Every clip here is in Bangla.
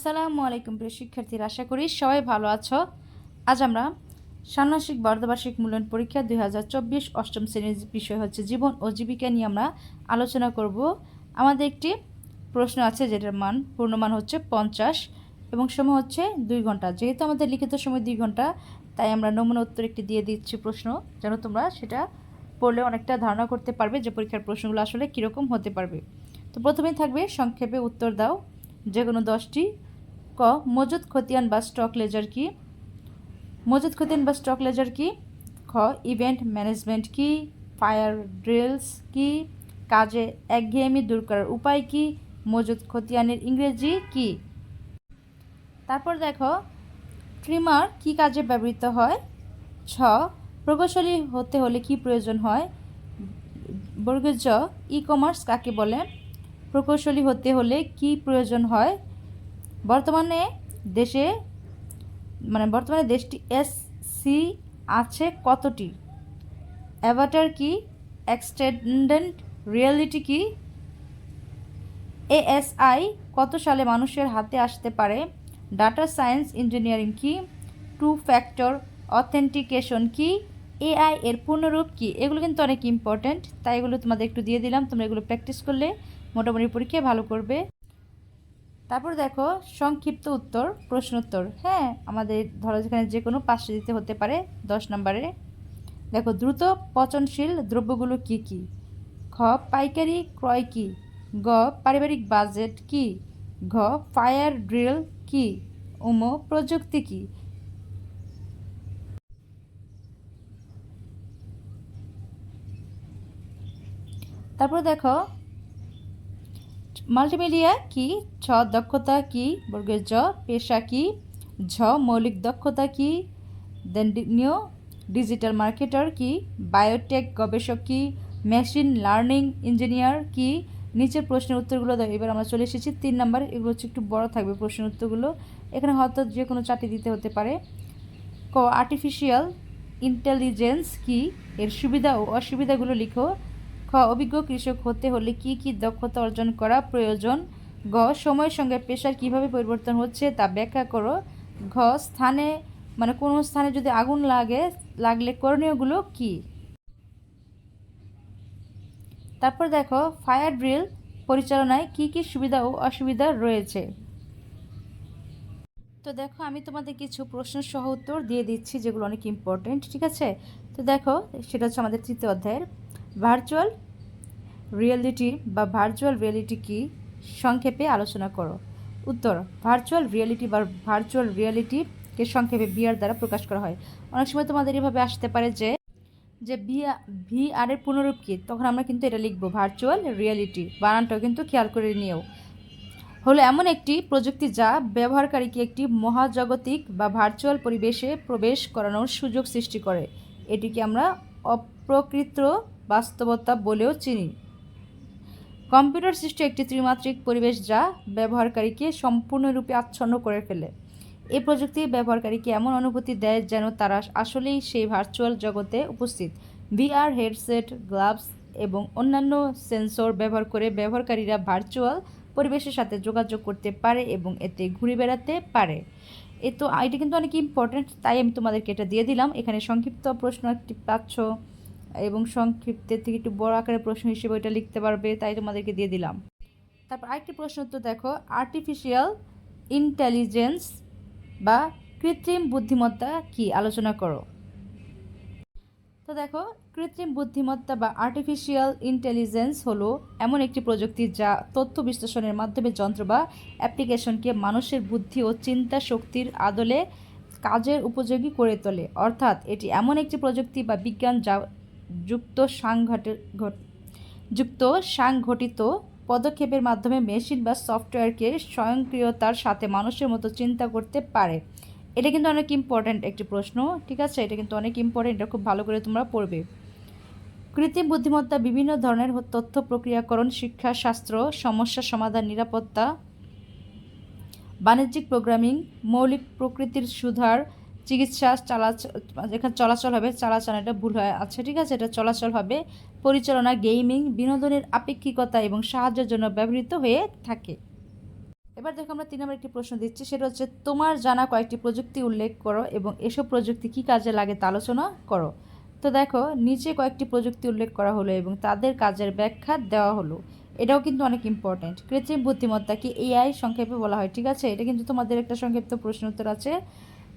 আসসালামু আলাইকুম প্রিয় শিক্ষার্থীরা, আশা করি সবাই ভালো আছো। আজ আমরা ষান্মাসিক বর্ধবার্ষিক মূল্যায়ন পরীক্ষা দুই হাজার চব্বিশ অষ্টম শ্রেণির বিষয় হচ্ছে জীবন ও জীবিকা নিয়ে আমরা আলোচনা করব। আমাদের একটি প্রশ্ন আছে, যেটার মান পূর্ণমান হচ্ছে পঞ্চাশ এবং সময় হচ্ছে দুই ঘণ্টা। যেহেতু আমাদের লিখিত সময় দুই ঘণ্টা, তাই আমরা নমুনা উত্তর একটি দিয়ে দিচ্ছি প্রশ্ন, যেন তোমরা সেটা পড়লে অনেকটা ধারণা করতে পারবে যে পরীক্ষার প্রশ্নগুলো আসলে কীরকম হতে পারবে। তো প্রথমেই থাকবে, সংক্ষেপে উত্তর দাও। যে কোনো দশটি ক মজুদ খতিয়ান বা স্টক লেজার কি? মজুদ খতিয়ান বা স্টক লেজার কি? খ ইভেন্ট ম্যানেজমেন্ট কি? ফায়ার ড্রিলস কি? কাজে একঘেয়েমি দূর করার উপায় কি? মজুদ খতিয়ানের ইংরেজি কি? তারপর দেখো ট্রিমার কি কাজে ব্যবহৃত হয়? ছ, প্রকৌশলী হতে হলে কি প্রয়োজন হয়? বর্গের জ ই কমার্স কাকে বলে? প্রকৌশলী হতে হলে কি প্রয়োজন হয়? বর্তমানে দেশে মানে বর্তমানে দেশটি এস সি আছে কতটি? অ্যাভাটার কি? এক্সটেন্ডেন্ট রিয়েলিটি কি? এএসআই কত সালে মানুষের হাতে আসতে পারে? ডাটা সায়েন্স ইঞ্জিনিয়ারিং কি? টু ফ্যাক্টর অথেন্টিকেশন কি? এআই এর পূর্ণরূপ কি? এগুলো কিন্তু অনেক ইম্পর্ট্যান্ট তাই এগুলো তোমাদের একটু দিয়ে দিলাম, তোমরা এগুলো প্র্যাকটিস করলে মোটামুটি পরীক্ষায় ভালো করবে। তারপর দেখো, সংক্ষিপ্ত উত্তর প্রশ্নোত্তর হ্যাঁ আমাদের ধরো যেখানে যে কোনো পাঁচটা দিতে হতে পারে, দশ নম্বরে। দেখো, দ্রুত পচনশীল দ্রব্যগুলো কি কি? খ পাইকারি ক্রয় কি? গ, পারিবারিক বাজেট কি? ঘ, ফায়ার ড্রিল কি? উম, প্রযুক্তি কি? তারপর দেখো মাল্টিমিডিয়া কি? ছ, দক্ষতা কি? বর্গের জ, পেশা কি? ঝ, মৌলিক দক্ষতা কি? দেন নিউ, ডিজিটাল মার্কেটার কি? বায়োটেক গবেষক কি? মেশিন লার্নিং ইঞ্জিনিয়ার কি? নিচের প্রশ্নের উত্তরগুলো দাও, এবার আমরা চলে এসেছি তিন নাম্বার, এগুলো হচ্ছে একটু বড় থাকবে প্রশ্নের উত্তরগুলো। এখানে হয়তো যে কোনো চাটি দিতে হতে পারে। ক আর্টিফিশিয়াল ইন্টেলিজেন্স কি? এর সুবিধা ও অসুবিধাগুলো লিখো। খ, অভিজ্ঞ কৃষক হতে হলে কি কি দক্ষতা অর্জন করা প্রয়োজন? গ, সময়ের সঙ্গে পেশার কীভাবে পরিবর্তন হচ্ছে তা ব্যাখ্যা করো। ঘ, স্থানে মানে কোনো স্থানে যদি আগুন লাগে, লাগলে করণীয়গুলো কি? তারপর দেখো, ফায়ার ড্রিল পরিচালনায় কি কি সুবিধা ও অসুবিধা রয়েছে? তো দেখো, আমি তোমাদের কিছু প্রশ্ন সহ উত্তর দিয়ে দিচ্ছি, যেগুলো অনেক ইম্পর্টেন্ট ঠিক আছে? তো দেখো, সেটা হচ্ছে আমাদের তৃতীয় অধ্যায়ের ভার্চুয়াল রিয়েলিটি বা ভার্চুয়াল রিয়েলিটি কি? সংক্ষেপে আলোচনা করো। উত্তর, ভার্চুয়াল রিয়েলিটি বা ভার্চুয়াল রিয়েলিটিকে সংক্ষেপে বিআর দ্বারা প্রকাশ করা হয়। অনেক সময় তোমাদের এভাবে আসতে পারে যে যে ভি আর এর পুনরূপ কি? তখন আমরা কিন্তু এটা লিখব, ভার্চুয়াল রিয়েলিটি। বানানটাও কিন্তু খেয়াল করে নিয়েও হলো এমন একটি প্রযুক্তি যা ব্যবহারকারীকে একটি মহাজাগতিক বা ভার্চুয়াল পরিবেশে প্রবেশ করানোর সুযোগ সৃষ্টি করে। এটিকে আমরা অপ্রকৃত বাস্তবতা বলেও চিনি। কম্পিউটার সৃষ্টি একটি ত্রিমাত্রিক পরিবেশ যা ব্যবহারকারীকে সম্পূর্ণরূপে আচ্ছন্ন করে ফেলে। এই প্রযুক্তি ব্যবহারকারীকে এমন অনুভূতি দেয় যেন তারা আসলেই সেই ভার্চুয়াল জগতে উপস্থিত। ভিআর হেডসেট, গ্লাভস এবং অন্যান্য সেন্সর ব্যবহার করে ব্যবহারকারীরা ভার্চুয়াল পরিবেশের সাথে যোগাযোগ করতে পারে এবং এতে ঘুরে বেড়াতে পারে। এ তো এটা কিন্তু অনেক ইম্পর্ট্যান্ট তাই আমি তোমাদেরকে এটা দিয়ে দিলাম। এখানে সংক্ষিপ্ত প্রশ্ন একটি পাচ্ছ। এবং সংক্ষিপ্তের থেকে একটু বড় আকারের প্রশ্ন হিসেবে ওইটা লিখতে পারবে, তাই তোমাদেরকে দিয়ে দিলাম। তারপর আরেকটি প্রশ্ন উত্তর দেখো আর্টিফিশিয়াল ইন্টেলিজেন্স বা কৃত্রিম বুদ্ধিমত্তা কি? আলোচনা করো। তো দেখো, কৃত্রিম বুদ্ধিমত্তা বা আর্টিফিশিয়াল ইন্টেলিজেন্স হলো এমন একটি প্রযুক্তি যা তথ্য বিশ্লেষণের মাধ্যমে যন্ত্র বা অ্যাপ্লিকেশনকে মানুষের বুদ্ধি ও চিন্তা শক্তির আদলে কাজের উপযোগী করে তোলে। অর্থাৎ এটি এমন একটি প্রযুক্তি বা বিজ্ঞান যা যুক্ত যুক্ত সাংঘটিত পদক্ষেপের মাধ্যমে মেশিন বা সফটওয়্যারকে স্বয়ংক্রিয়তার সাথে মানুষের মতো চিন্তা করতে পারে। এটা কিন্তু অনেক ইম্পর্ট্যান্ট একটি প্রশ্ন, ঠিক আছে? এটা কিন্তু অনেক ইম্পর্ট্যান্ট এটা খুব ভালো করে তোমরা পড়বে। কৃত্রিম বুদ্ধিমত্তা, বিভিন্ন ধরনের তথ্য প্রক্রিয়াকরণ, শিক্ষা, শাস্ত্র, সমস্যা সমাধান, নিরাপত্তা, বাণিজ্যিক প্রোগ্রামিং মৌলিক প্রকৃতির সুধার চিকিৎসা চালাচল যেখানে চলাচল হবে, চালাচল এটা ভুল হয় আছে, ঠিক আছে? এটা চলাচল হবে পরিচালনা গেমিং বিনোদনের আপেক্ষিকতা এবং সাহায্যের জন্য ব্যবহৃত হয়ে থাকে। এবার দেখো আমরা তিন নম্বর একটি প্রশ্ন দিচ্ছি, সেটা হচ্ছে, তোমার জানা কয়েকটি প্রযুক্তি উল্লেখ করো এবং এসব প্রযুক্তি কী কাজে লাগে তা আলোচনা করো। তো দেখো, নিচে কয়েকটি প্রযুক্তি উল্লেখ করা হলো এবং তাদের কাজের ব্যাখ্যা দেওয়া হলো। এটাও কিন্তু অনেক ইম্পর্ট্যান্ট কৃত্রিম বুদ্ধিমত্তাকে এআই সংক্ষেপে বলা হয়, ঠিক আছে? এটা কিন্তু তোমাদের একটা সংক্ষিপ্ত প্রশ্ন উত্তর আছে।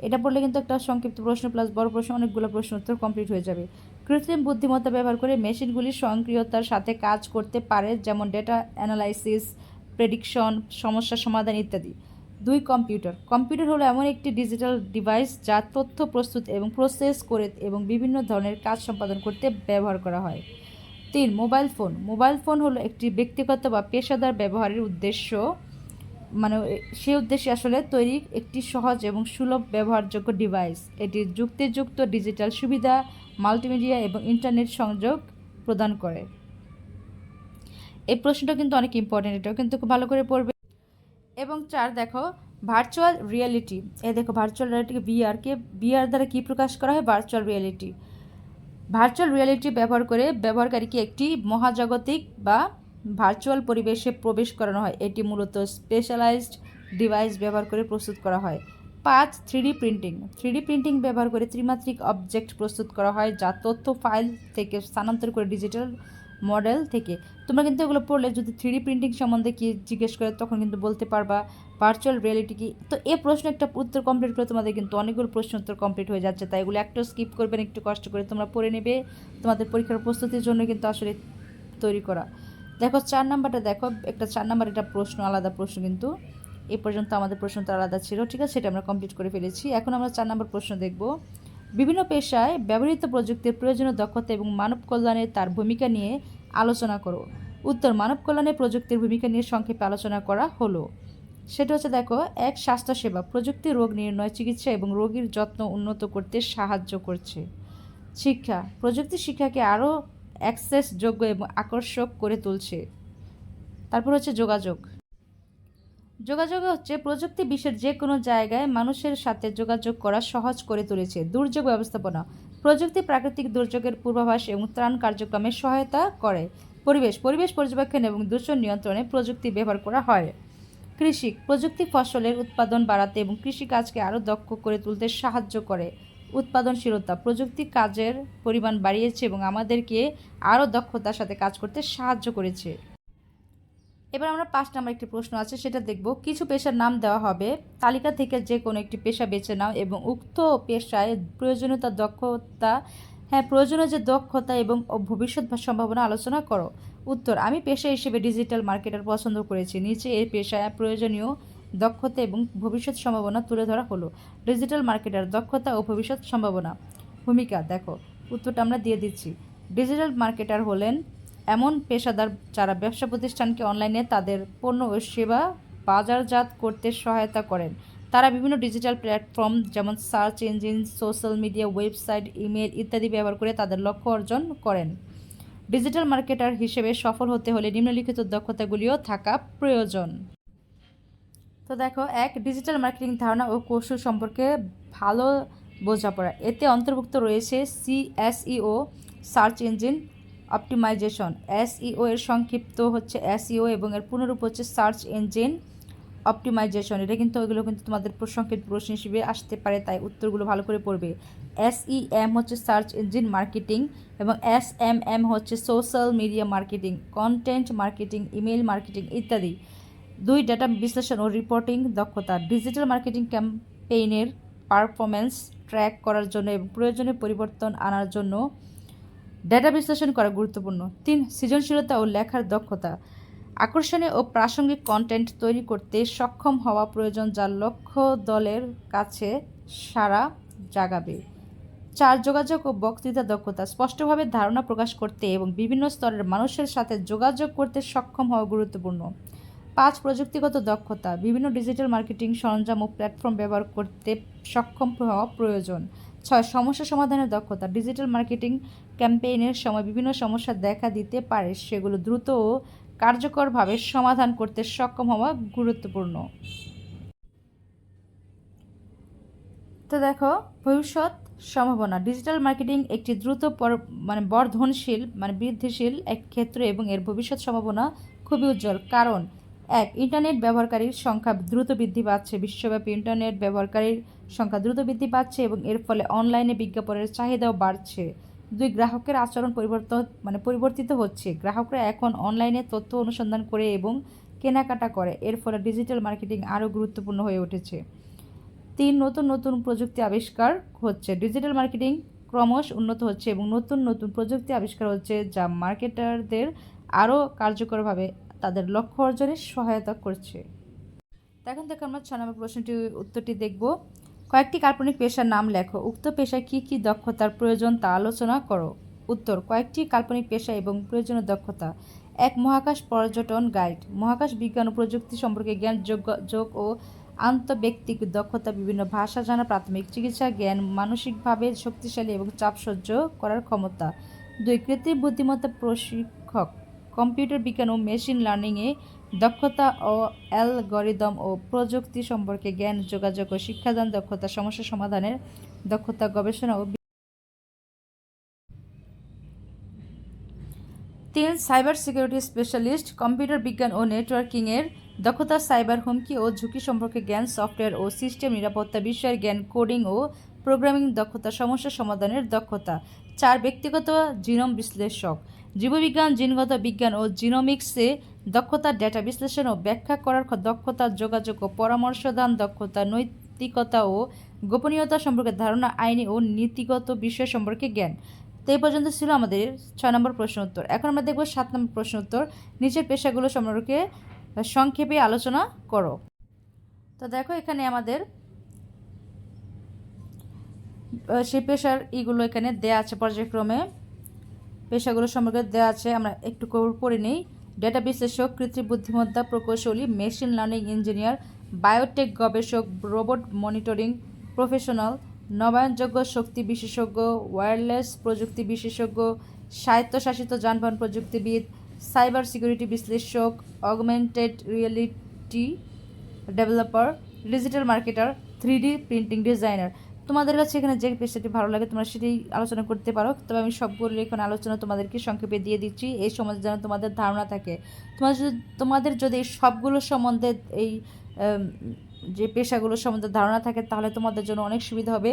এটা পড়লে কিন্তু একটা সংক্ষিপ্ত প্রশ্ন প্লাস বড় প্রশ্ন, অনেকগুলো প্রশ্ন উত্তর কমপ্লিট হয়ে যাবে। কৃত্রিম বুদ্ধিমত্তা ব্যবহার করে মেশিনগুলি স্বয়ংক্রিয়তার সাথে কাজ করতে পারে, যেমন ডেটা অ্যানালাইসিস প্রেডিকশন সমস্যা সমাধান ইত্যাদি। দুই কম্পিউটার কম্পিউটার হলো এমন একটি ডিজিটাল ডিভাইস যা তথ্য প্রস্তুত এবং প্রসেস করে এবং বিভিন্ন ধরনের কাজ সম্পাদন করতে ব্যবহার করা হয়। তিন মোবাইল ফোন মোবাইল ফোন হলো একটি ব্যক্তিগত বা পেশাদার ব্যবহারের উদ্দেশ্য। মানে সে উদ্দেশ্যে আসলে তৈরি একটি সহজ এবং সুলভ ব্যবহারযোগ্য ডিভাইস এটি যুক্তিযুক্ত ডিজিটাল সুবিধা মাল্টিমিডিয়া এবং ইন্টারনেট সংযোগ প্রদান করে। এই প্রশ্নটা কিন্তু অনেক ইম্পর্টেন্ট এটাও কিন্তু খুব ভালো করে পড়বে। এবং চার, দেখো ভার্চুয়াল রিয়েলিটি এ দেখো ভার্চুয়াল রিয়েলিটিকে বিআরকে বিআর দ্বারা কী প্রকাশ করা হয়? ভার্চুয়াল রিয়েলিটি ভার্চুয়াল রিয়েলিটি ব্যবহার করে ব্যবহারকারীকে একটি মহাজাগতিক বা ভার্চুয়াল পরিবেশে প্রবেশ করানো হয়। এটি মূলত স্পেশালাইজড ডিভাইস ব্যবহার করে প্রস্তুত করা হয়। পাঁচ থ্রিডি প্রিন্টিং থ্রিডি প্রিন্টিং ব্যবহার করে ত্রিমাত্রিক অবজেক্ট প্রস্তুত করা হয়, যা তথ্য ফাইল থেকে স্থানান্তর করে ডিজিটাল মডেল থেকে। তোমরা কিন্তু এগুলো পড়লে যদি থ্রিডি প্রিন্টিং সম্বন্ধে কি জিজ্ঞেস করে, তখন কিন্তু বলতে পারবা ভার্চুয়াল রিয়েলিটি কি। তো এ প্রশ্ন একটা উত্তর কমপ্লিট করে তোমাদের কিন্তু অনেকগুলো প্রশ্ন উত্তর কমপ্লিট হয়ে যাচ্ছে, তাই এগুলো একটু স্কিপ করবেন, একটু কষ্ট করে তোমরা পড়ে নেবে। তোমাদের পরীক্ষার প্রস্তুতির জন্য কিন্তু আসলে তৈরি করা। দেখো, চার নাম্বারটা দেখো, একটা চার নাম্বার, একটা প্রশ্ন, আলাদা প্রশ্ন কিন্তু। এ পর্যন্ত আমাদের প্রশ্নটা আলাদা ছিল, ঠিক আছে? সেটা আমরা কমপ্লিট করে ফেলেছি। এখন আমরা চার নম্বর প্রশ্ন দেখব। বিভিন্ন পেশায় ব্যবহৃত প্রযুক্তির প্রয়োজনীয় দক্ষতা এবং মানব কল্যাণে তার ভূমিকা নিয়ে আলোচনা করো। উত্তর, মানব কল্যাণে প্রযুক্তির ভূমিকা নিয়ে সংক্ষেপে আলোচনা করা হলো। সেটা হচ্ছে, দেখো, এক, স্বাস্থ্যসেবা প্রযুক্তি রোগ নির্ণয়, চিকিৎসা এবং রোগীর যত্ন উন্নত করতে সাহায্য করছে। শিক্ষা, প্রযুক্তি শিক্ষাকে আরও অ্যাক্সেসযোগ্য এবং আকর্ষক করে তুলছে। তারপর হচ্ছে যোগাযোগ। যোগাযোগ হচ্ছে প্রযুক্তি বিশ্বের যে কোনো জায়গায় মানুষের সাথে যোগাযোগ করা সহজ করে তুলেছে। দুর্যোগ ব্যবস্থাপনা। প্রযুক্তি প্রাকৃতিক দুর্যোগের পূর্বাভাস এবং ত্রাণ কার্যক্রমে সহায়তা করে। পরিবেশ পরিবেশ পর্যবেক্ষণ এবং দূষণ নিয়ন্ত্রণে প্রযুক্তি ব্যবহার করা হয়। কৃষি, প্রযুক্তি ফসলের উৎপাদন বাড়াতে এবং কৃষিকাজকে আরও দক্ষ করে তুলতে সাহায্য করে। উৎপাদনশীলতা, প্রযুক্তি কাজের পরিমাণ বাড়িয়েছে এবং আমাদেরকে আরও দক্ষতার সাথে কাজ করতে সাহায্য করেছে। এবার আমরা পাঁচ নম্বর একটি প্রশ্ন আছে, সেটা দেখব। কিছু পেশার নাম দেওয়া হবে। তালিকা থেকে যে কোনো একটি পেশা বেছে নাও এবং উক্ত পেশায় প্রয়োজনীয়তা, দক্ষতা হ্যাঁ প্রয়োজনীয় যে দক্ষতা এবং ভবিষ্যৎ সম্ভাবনা আলোচনা করো। উত্তর, আমি পেশা হিসেবে ডিজিটাল মার্কেটার পছন্দ করেছি। নিচে এর পেশায় প্রয়োজনীয় দক্ষতা এবং ভবিষ্যৎ সম্ভাবনা তুলে ধরা হলো। ডিজিটাল মার্কেটার দক্ষতা ও ভবিষ্যৎ সম্ভাবনা। ভূমিকা, দেখো, উত্তরটা আমরা দিয়ে দিচ্ছি। ডিজিটাল মার্কেটার হলেন এমন পেশাদার যারা ব্যবসা প্রতিষ্ঠানকে অনলাইনে তাদের পণ্য ও সেবা বাজারজাত করতে সহায়তা করেন। তারা বিভিন্ন ডিজিটাল প্ল্যাটফর্ম যেমন search engine, social media, website email ইত্যাদি ব্যবহার করে তাদের লক্ষ্য অর্জন করেন। ডিজিটাল মার্কেটার হিসেবে সফল হতে হলে নিম্নলিখিত দক্ষতাগুলিও থাকা প্রয়োজন। তো দেখো, এক ডিজিটাল মার্কেটিং ধারণা ও কৌশল সম্পর্কে ভালো বোঝাপড়া। এতে অন্তর্ভুক্ত রয়েছে সিএসইও সার্চ ইঞ্জিন অপটিমাইজেশন এসইও এর সংক্ষিপ্ত হচ্ছে এসইও এবং এর পুনরূপ হচ্ছে সার্চ ইঞ্জিন অপটিমাইজেশন এটা কিন্তু ওইগুলো কিন্তু তোমাদের সংক্ষিপ্ত প্রশ্ন হিসেবে আসতে পারে, তাই উত্তরগুলো ভালো করে পড়বে। এসই এম হচ্ছে সার্চ ইঞ্জিন মার্কেটিং এবং এস এম এম হচ্ছে social media marketing content marketing email marketing ইত্যাদি। দুই ডেটা বিশ্লেষণ ও রিপোর্টিং দক্ষতা ডিজিটাল মার্কেটিং ক্যাম্পেইনের পারফরমেন্স ট্র্যাক করার জন্য এবং প্রয়োজনীয় পরিবর্তন আনার জন্য ডেটা বিশ্লেষণ করা গুরুত্বপূর্ণ। তিন, সৃজনশীলতা ও লেখার দক্ষতা। আকর্ষণীয় ও প্রাসঙ্গিক কন্টেন্ট তৈরি করতে সক্ষম হওয়া প্রয়োজন যার লক্ষ্য দলের কাছে সারা জাগাবে। চার, যোগাযোগ ও বক্তৃতা দক্ষতা। স্পষ্টভাবে ধারণা প্রকাশ করতে এবং বিভিন্ন স্তরের মানুষের সাথে যোগাযোগ করতে সক্ষম হওয়া গুরুত্বপূর্ণ। পাঁচ প্রযুক্তিগত দক্ষতা, বিভিন্ন ডিজিটাল মার্কেটিং সরঞ্জাম ও প্ল্যাটফর্ম ব্যবহার করতে সক্ষম হওয়া প্রয়োজন। ছয়, সমস্যা সমাধানের দক্ষতা, ডিজিটাল মার্কেটিং ক্যাম্পেইনের সময় বিভিন্ন সমস্যা দেখা দিতে পারে, সেগুলো দ্রুত ও কার্যকরভাবে সমাধান করতে সক্ষম হওয়া গুরুত্বপূর্ণ। তো দেখো, ভবিষ্যৎ সম্ভাবনা, ডিজিটাল মার্কেটিং একটি দ্রুত মানে বর্ধনশীল মানে বৃদ্ধিশীল এক ক্ষেত্র এবং এর ভবিষ্যৎ সম্ভাবনা খুবই উজ্জ্বল। কারণ এক, ইন্টারনেট ব্যবহারকারীর সংখ্যা দ্রুত বৃদ্ধি পাচ্ছে। বিশ্বব্যাপী ইন্টারনেট ব্যবহারকারীর সংখ্যা দ্রুত বৃদ্ধি পাচ্ছে এবং এর ফলে অনলাইনে বিজ্ঞাপনের চাহিদাও বাড়ছে। দুই, গ্রাহকের আচরণ পরিবর্তন মানে পরিবর্তিত হচ্ছে। গ্রাহকরা এখন অনলাইনে তথ্য অনুসন্ধান করে এবং কেনাকাটা করে। এর ফলে ডিজিটাল মার্কেটিং আরও গুরুত্বপূর্ণ হয়ে উঠেছে। তিন, নতুন নতুন প্রযুক্তি আবিষ্কার হচ্ছে। ডিজিটাল মার্কেটিং ক্রমশ উন্নত হচ্ছে এবং নতুন নতুন প্রযুক্তি আবিষ্কার হচ্ছে যা মার্কেটারদের আরও কার্যকরভাবে তাদের লক্ষ্য অর্জনে সহায়তা করছে। এখন থেকে আমরা ছ নম্বর প্রশ্নটি উত্তরটি দেখব। কয়েকটি কাল্পনিক পেশার নাম লেখো। উক্ত পেশায় কী কী দক্ষতার প্রয়োজন তা আলোচনা করো। উত্তর, কয়েকটি কাল্পনিক পেশা এবং প্রয়োজনীয় দক্ষতা। এক, মহাকাশ পর্যটন গাইড। মহাকাশ বিজ্ঞান ও প্রযুক্তি সম্পর্কে জ্ঞান যোগ্য, যোগ ও আন্তঃব্যক্তিক দক্ষতা বিভিন্ন ভাষা জানা, প্রাথমিক চিকিৎসা, জ্ঞান মানসিকভাবে শক্তিশালী এবং চাপ সহ্য করার ক্ষমতা। দুই, কৃত্রিম বুদ্ধিমত্তা প্রশিক্ষক। কম্পিউটার বিজ্ঞান ও মেশিন লার্নিংয়ে দক্ষতা ও অ্যালগরিদম ও প্রযুক্তি সম্পর্কে জ্ঞান, যোগাযোগ ও শিক্ষাদান, দক্ষতা, সমস্যা সমাধানের দক্ষতা, গবেষণা ও তিন সাইবার সিকিউরিটি স্পেশালিস্ট, কম্পিউটার বিজ্ঞান ও নেটওয়ার্কিংয়ের দক্ষতা, সাইবার হুমকি ও ঝুঁকি সম্পর্কে জ্ঞান, সফটওয়্যার ও সিস্টেম নিরাপত্তা বিষয়ের জ্ঞান, কোডিং ও প্রোগ্রামিং দক্ষতা, সমস্যা সমাধানের দক্ষতা। চার ব্যক্তিগত জিনোম বিশ্লেষক। জীববিজ্ঞান, জিনগত বিজ্ঞান ও জিনোমিক্সে দক্ষতা ডেটা বিশ্লেষণ ও ব্যাখ্যা করার দক্ষতা যোগাযোগ ও পরামর্শদান, দক্ষতা নৈতিকতা ও গোপনীয়তা সম্পর্কে ধারণা, আইনি ও নীতিগত বিষয় সম্পর্কে জ্ঞান। তো এই পর্যন্ত ছিল আমাদের ছয় নম্বর প্রশ্ন উত্তর। এখন আমরা দেখব সাত নম্বর প্রশ্ন উত্তর। নিচের পেশাগুলো সম্পর্কে সংক্ষেপে আলোচনা করো। তো দেখো এখানে আমাদের সেই পেশার ইগুলো এখানে দেয়া আছে পর্যায়ক্রমে। পেশাগুলো সম্পর্কে দেওয়া আছে, আমরা একটু পড়ে নিই। ডেটা বিশ্লেষক, কৃত্রিম বুদ্ধিমত্তা প্রকৌশলী মেশিন লার্নিং ইঞ্জিনিয়ার বায়োটেক গবেষক রোবট মনিটরিং প্রফেশনাল নবায়নযোগ্য শক্তি বিশেষজ্ঞ ওয়্যারলেস প্রযুক্তি বিশেষজ্ঞ, স্বায়ত্তশাসিত যানবাহন প্রযুক্তিবিদ সাইবার সিকিউরিটি বিশ্লেষক augmented reality developer digital marketer three printing designer তোমাদের কাছে এখানে যে পেশাটি ভালো লাগে, তোমরা সেটি আলোচনা করতে পারো। তবে আমি সবগুলো এখানে আলোচনা তোমাদেরকে সংক্ষেপে দিয়ে দিচ্ছি। এই সমাজে যেন তোমাদের ধারণা থাকে। তোমাদের যদি তোমাদের যদি এই সবগুলো সম্বন্ধে এই যে পেশাগুলো সম্বন্ধে ধারণা থাকে, তাহলে তোমাদের জন্য অনেক সুবিধা হবে।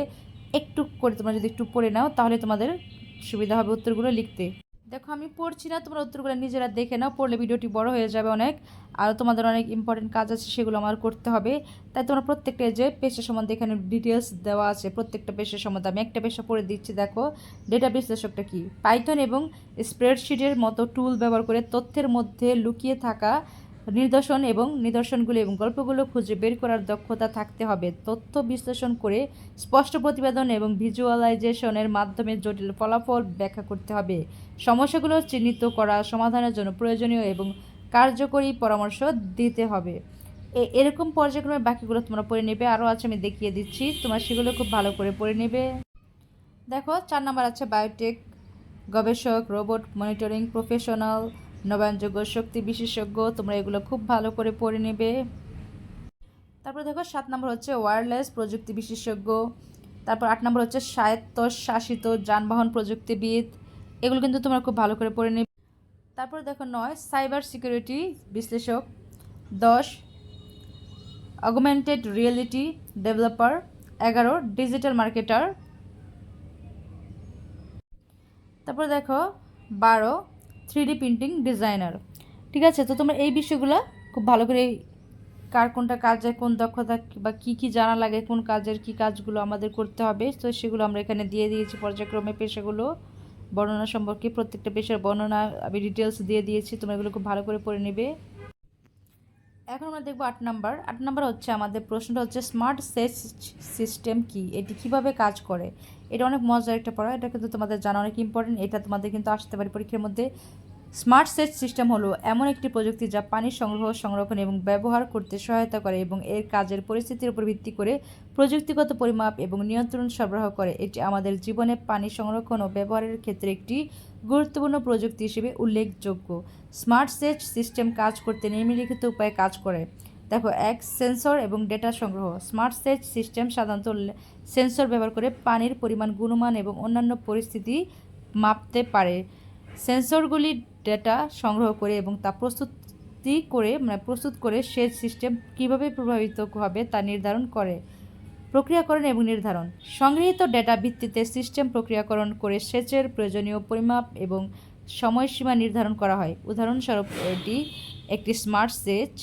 একটু করে তোমরা যদি একটু পড়ে নাও, তাহলে তোমাদের সুবিধা হবে উত্তরগুলো লিখতে। দেখো, আমি পড়ছি না, তোমরা উত্তরগুলো নিজেরা দেখে নাও, পড়লে ভিডিওটি বড় হয়ে যাবে অনেক। আর তোমাদের অনেক ইম্পর্টেন্ট কাজ আছে, সেগুলো আমার করতে হবে। তাই তোমরা প্রত্যেকটা যে পেশা সম্বন্ধে এখানে ডিটেলস দেওয়া আছে, প্রত্যেকটা পেশা সম্বন্ধে। আমি একটা পেশা পড়ে দিচ্ছি, দেখো। ডেটা বিশ্লেষকটা কি? পাইথন এবং স্প্রেডশিটের মতো টুল ব্যবহার করে তথ্যের মধ্যে লুকিয়ে থাকা নিদর্শন এবং নিদর্শনগুলি এবং গল্পগুলো খুঁজে বের করার দক্ষতা থাকতে হবে। তথ্য বিশ্লেষণ করে স্পষ্ট প্রতিবেদন এবং ভিজুয়ালাইজেশনের মাধ্যমে জটিল ফলাফল ব্যাখ্যা করতে হবে। সমস্যাগুলো চিহ্নিত করা সমাধানের জন্য প্রয়োজনীয় এবং কার্যকরী পরামর্শ দিতে হবে। এ, এরকম পর্যায়ক্রমে বাকিগুলো তোমরা পড়ে নেবে। আরও আছে, আমি দেখিয়ে দিচ্ছি। তোমার সেগুলো খুব ভালো করে পড়ে নেবে। দেখো, চার নাম্বার আছে বায়োটেক গবেষক রোবট মনিটরিং প্রফেশনাল নবায়নযোগ্য শক্তি বিশেষজ্ঞ, তোমরা এগুলো খুব ভালো করে পড়ে নেবে। তারপর দেখো, সাত নম্বর হচ্ছে ওয়্যারলেস প্রযুক্তি বিশেষজ্ঞ, তারপর আট নম্বর হচ্ছে স্বায়ত্তশাসিত যানবাহন প্রযুক্তিবিদ, এগুলো কিন্তু তোমরা খুব ভালো করে পড়ে নেবে। তারপর দেখো নয় সাইবার সিকিউরিটি বিশ্লেষক, দশ অগমেন্টেড রিয়েলিটি ডেভেলপার এগারো ডিজিটাল মার্কেটার তারপর দেখো, বারো থ্রি প্রিন্টিং ডিজাইনার ঠিক আছে? তো তোমরা এই বিষয়গুলো খুব ভালো করে কার কোনটা কাজে কোন দক্ষতা বা কি কি জানা লাগে, কোন কাজের কি কাজগুলো আমাদের করতে হবে, তো সেগুলো আমরা এখানে দিয়ে দিয়েছি পর্যায়ক্রমে পেশাগুলো। বর্ণনা সম্পর্কে প্রত্যেকটা পেশার বর্ণনা, আমি ডিটেলস দিয়ে দিয়েছি, তোমরা এগুলো খুব ভালো করে পড়ে নেবে। এখন আমরা দেখব আট নাম্বার। আট নাম্বার হচ্ছে আমাদের প্রশ্নটা হচ্ছে, স্মার্ট সেচ সিস্টেম কি? এটি কীভাবে কাজ করে? এটা অনেক মজার একটা পড়া। এটা কিন্তু তোমাদের জানা অনেক ইম্পর্টেন্ট এটা তোমাদের কিন্তু আসতে পারে পরীক্ষার মধ্যে। স্মার্ট সেচ সিস্টেম হলো এমন একটি প্রযুক্তি যা পানি সংগ্রহ, সংরক্ষণ এবং ব্যবহার করতে সহায়তা করে এবং এর কাজের পরিস্থিতির উপর ভিত্তি করে প্রযুক্তিগত পরিমাপ এবং নিয়ন্ত্রণ সরবরাহ করে। এটি আমাদের জীবনে পানি সংরক্ষণ ও ব্যবহারের ক্ষেত্রে একটি গুরুত্বপূর্ণ প্রযুক্তি হিসেবে উল্লেখযোগ্য। স্মার্ট সেচ সিস্টেম কাজ করতে নিম্নলিখিত উপায়ে কাজ করে। দেখো, এক, সেন্সর এবং ডেটা সংগ্রহ। স্মার্ট সেচ সিস্টেম সাধারণত সেন্সর ব্যবহার করে পানির পরিমাণ, গুণমান এবং অন্যান্য পরিস্থিতি মাপতে পারে। সেন্সরগুলি ডেটা সংগ্রহ করে এবং তা প্রস্তুতি করে মানে প্রস্তুত করে সেচ সিস্টেম কীভাবে প্রভাবিত হবে তা নির্ধারণ করে। প্রক্রিয়াকরণ এবং নির্ধারণ। সংগৃহীত ডেটা ভিত্তিতে সিস্টেম প্রক্রিয়াকরণ করে সেচের প্রয়োজনীয় পরিমাপ এবং সময়সীমা নির্ধারণ করা হয়। উদাহরণস্বরূপ, এটি একটি স্মার্ট সেচ